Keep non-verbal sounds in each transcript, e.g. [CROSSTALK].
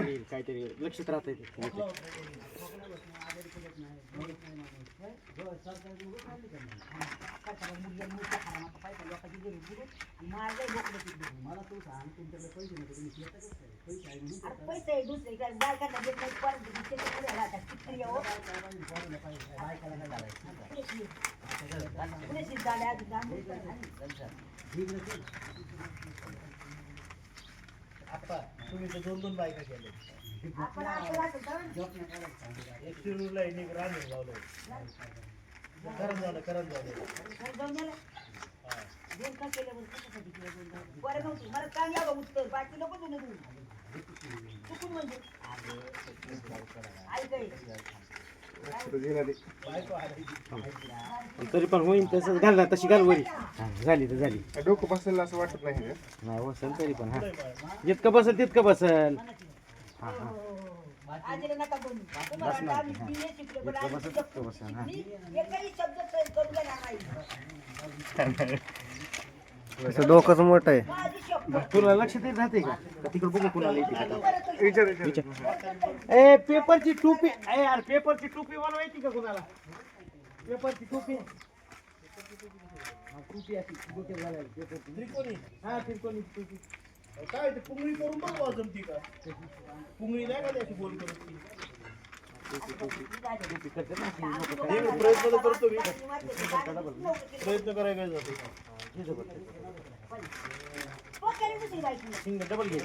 काहीतरी लक्षात राहत पैसे दुसरे बायकांना देत नाही परत दुसरे पुढे राहतात किती हो झाल्या तुम्ही तर दोन दोन बायका केले एक शिरूरला आहे, एक राहणार लावलं. करण झालं करण झालं. बरं, नव्हती मला उत्तर. बाकी नको तुला चुकून म्हणजे? ऐक. बायको आहे तरी पण होईन तसंच घाल ना तशी घाल वरी हा, झाली तर झाली डोकं बसेल असं वाटत नाही. नाही बसल तरी पण हा जितकं बसल तितकं बसल हा हा आजीला नका बोलू. तुम्हाला आता आम्ही BA शिकलो, पण आम्ही बसल तितकं बसल हा मी एकही शब्द स- करू देणार नाही. [LAUGHS] असं डोकंच मोठं आहे माझी. तुला लक्षात येत राहते का? तिकडे बघू कुणाला येते विचार विचार. ए पेपरची टोपी. ए यार पेपरची टोपी बनवायची का कुणाला? पेपरची टोपी. टोपी अशी डोक्यात घालायला पेपरची. त्रिकोणी. हा त्रिकोणी टोपी. काय ते पुंगळी करून बघू अजून ती का? पुंगळी नाही का त्याची गोल करून प्रयत्न करतो मी. प्रयत्न करायला जातो. तो सिंगल डबल घे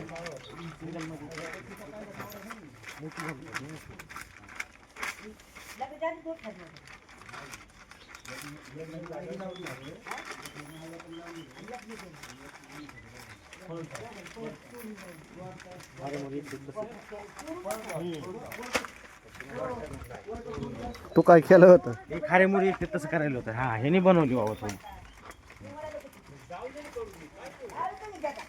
तू काय केलं होतं? हे खारे मुरी ते तसं करायला होतं. हा ह्यानी बनवली बाबा तुम्ही आलं तुम्ही त्याचा.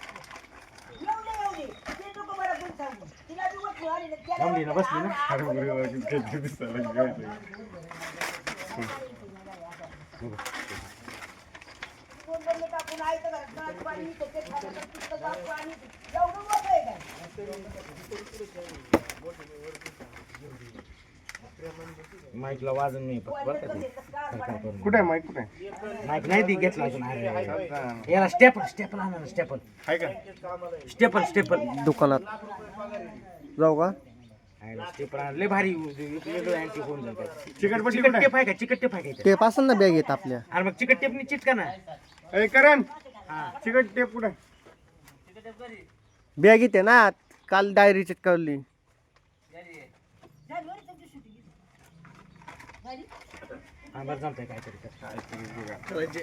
एवढे एवढे ते नको मला दूध सांगू. तिला बी वठू आणि त्याला थांबली ना, बसली ना? आलं, आलं. कोण बनले टाकून आहे तर घरात पाणी त्याचे खाण्याचं पुस्तकं टाकू आणि एवढं मोठं आहे काय माईकला वाजन नाही फक्त बरं का ते? कुठे आहे माईक कुठे आहे? माईक नाही ती घेतला अजून. याला स्टेपल स्टेपल आणा ना स्टेपल आहे का? स्टेपल स्टेपल दुकानात. जाऊ का? स्टेपल आणा. लय भारी वेगळं अँटी होऊन जातं. चिकटपट्टी चिकट कुठे टेप आहे? का? चिकट टेप आहे का इथे? टेप असेल ना बॅग येत आपल्या. अरे मग चिकट टेपनी चिटका ना. आहे? ए करण. चिकट टेप कुठे आहे? बॅग येते ना काल डायरी चिटकवली झाली बरं तुमची shooting. झाली? हा बरं जमतंय काहीतरी कर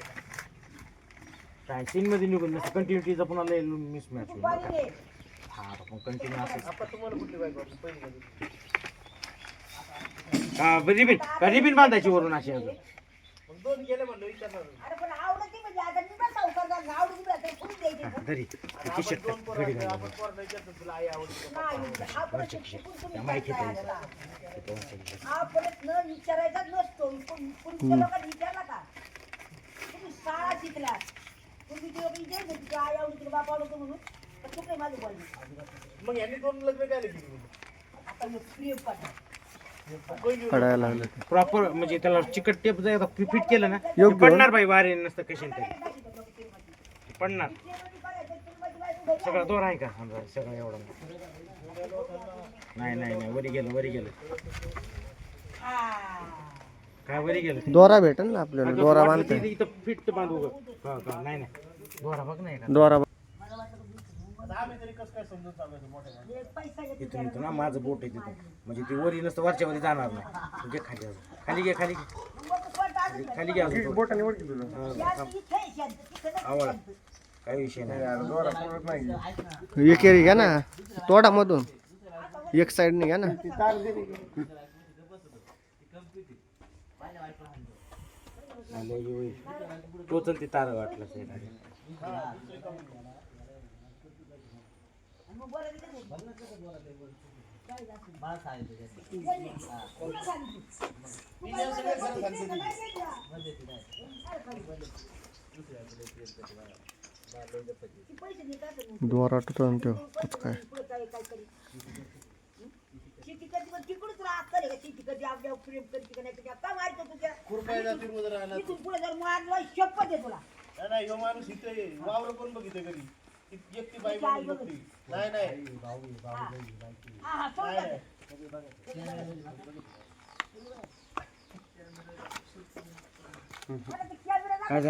काय सीन मध्ये निघून नसतं कंटिन्युटीचा पुन्हा लय मिस मॅच होईल दे. हा पण कंटिन्यू असं आता तुम्हाला कुठली बायको आवडली? पहिली कधी? हा रिबिन रिबिन बांधायची वरून अशी अजून मग दोन गेले म्हणलं विचारणार अरे पण आवडती म्हणजे आता मी पण संसार झाला. आवडती म्हणजे आता फुल द्यायची. हा, धरी टी शर्ट दोन पोरं घडी आहेत, घालून आपण पोरांना विचारतो तुला आई आवडली का? नाही, आपण शिकून तुम्ही त्या माहिती करताय आहे आम्हाला. आपण न विचारायचा नसतो. पण पुढच्या लोकांनी विचारला का? तुम्ही शाळा शिकला. तुम्ही ते विचार तुझ्या आई आवडती तुला बाप आवडतो म्हणून. तर चुकले माझं बोलणं मग यांनी दोन लग्न काय केली आता मग प्रिय पाठव पहिली कडायला लागलं प्रॉपर म्हणजे त्याला चिकट टेप जर फिट केलं ना योग्य. ते पडणार बाई वारे नसतं कशाने तरी. पडणार. सगळा दोर आहे का? समजा सगळं एवढं. नाही नाही नाही. वरी गेलं वरी गेलं. काय वरी गेलं? दोरा भेटेल ना आपल्याला. दोरा बांधते. तिथे इथं फिट बांधू गं. हा नाही नाही. दोरा बघ नाही का दोरा? पैसा इथून इथून ना माझं बोट आहे तिथून म्हणजे ती वरी नसतं वरच्या वरी जाणार नाही. घे खाली अजून. खाली घे खाली घे. खाली घे अजून थोडं. बोटाने ओळखी हा, इथे काही विषय नाही. यार, दोरा पुरत नाही एक एरी घ्या ना. तोडा मधून एक साईडने घ्या ना ती तार दिली की. लय हे होईल. टोचन ती तार वाटलं. तू काय राहत का शेती कधी आपल्यावर प्रेम करते का नाही कधी आता मारतो तुझ्या. खुरपाय जाते रोज राहणार इथून पुढे जर मारलं शपथ आहे तुला. नाही नाही ह्यो माणूस इथे वावर कोण बघितलं घरी? ती एकटी बाई म्हणून बघते. नाही नाही. हा. हा सोड नाही, त्याचं. नाही. मला ते कॅमेरा